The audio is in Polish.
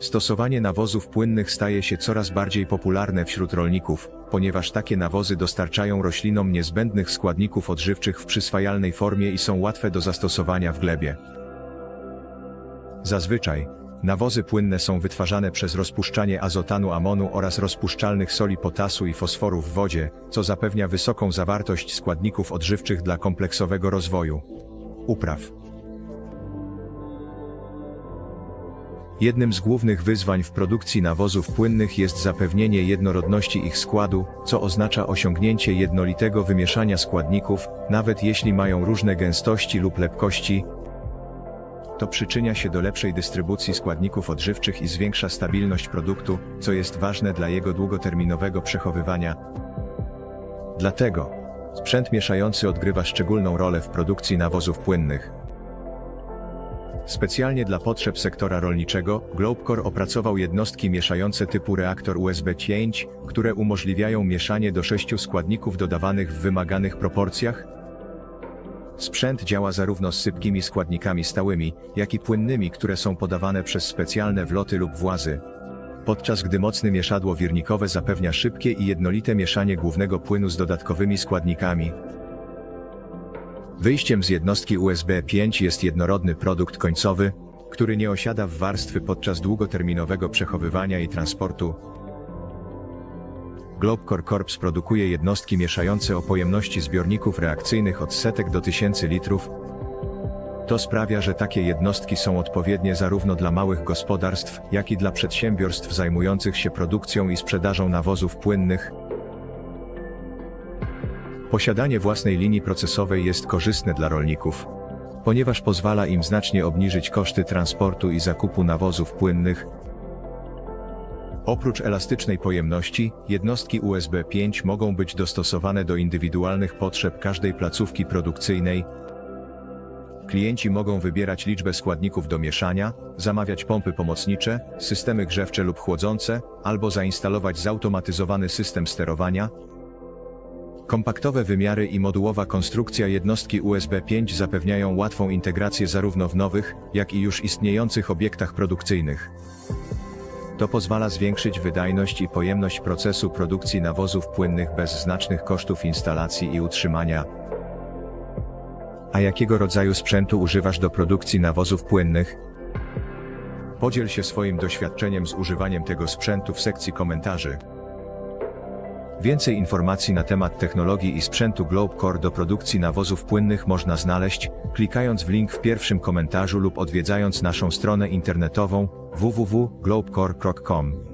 Stosowanie nawozów płynnych staje się coraz bardziej popularne wśród rolników, ponieważ takie nawozy dostarczają roślinom niezbędnych składników odżywczych w przyswajalnej formie i są łatwe do zastosowania w glebie. Zazwyczaj, nawozy płynne są wytwarzane przez rozpuszczanie azotanu amonu oraz rozpuszczalnych soli potasu i fosforu w wodzie, co zapewnia wysoką zawartość składników odżywczych dla kompleksowego rozwoju upraw. Jednym z głównych wyzwań w produkcji nawozów płynnych jest zapewnienie jednorodności ich składu, co oznacza osiągnięcie jednolitego wymieszania składników, nawet jeśli mają różne gęstości lub lepkości. To przyczynia się do lepszej dystrybucji składników odżywczych i zwiększa stabilność produktu, co jest ważne dla jego długoterminowego przechowywania. Dlatego sprzęt mieszający odgrywa szczególną rolę w produkcji nawozów płynnych. Specjalnie dla potrzeb sektora rolniczego, Globecore opracował jednostki mieszające typu reaktor USB 5, które umożliwiają mieszanie do sześciu składników dodawanych w wymaganych proporcjach. Sprzęt działa zarówno z sypkimi składnikami stałymi, jak i płynnymi, które są podawane przez specjalne wloty lub włazy. Podczas gdy mocne mieszadło wirnikowe zapewnia szybkie i jednolite mieszanie głównego płynu z dodatkowymi składnikami. Wyjściem z jednostki USB 5 jest jednorodny produkt końcowy, który nie osiada w warstwy podczas długoterminowego przechowywania i transportu. Globecore Corps produkuje jednostki mieszające o pojemności zbiorników reakcyjnych od setek do tysięcy litrów. To sprawia, że takie jednostki są odpowiednie zarówno dla małych gospodarstw, jak i dla przedsiębiorstw zajmujących się produkcją i sprzedażą nawozów płynnych, Posiadanie własnej linii procesowej jest korzystne dla rolników, ponieważ pozwala im znacznie obniżyć koszty transportu i zakupu nawozów płynnych. Oprócz elastycznej pojemności, jednostki USB 5 mogą być dostosowane do indywidualnych potrzeb każdej placówki produkcyjnej. Klienci mogą wybierać liczbę składników do mieszania, zamawiać pompy pomocnicze, systemy grzewcze lub chłodzące, albo zainstalować zautomatyzowany system sterowania, Kompaktowe wymiary i modułowa konstrukcja jednostki USB 5 zapewniają łatwą integrację zarówno w nowych, jak i już istniejących obiektach produkcyjnych. To pozwala zwiększyć wydajność i pojemność procesu produkcji nawozów płynnych bez znacznych kosztów instalacji i utrzymania. A jakiego rodzaju sprzętu używasz do produkcji nawozów płynnych? Podziel się swoim doświadczeniem z używaniem tego sprzętu w sekcji komentarzy. Więcej informacji na temat technologii i sprzętu Globecore do produkcji nawozów płynnych można znaleźć, klikając w link w pierwszym komentarzu lub odwiedzając naszą stronę internetową www.globecore.com.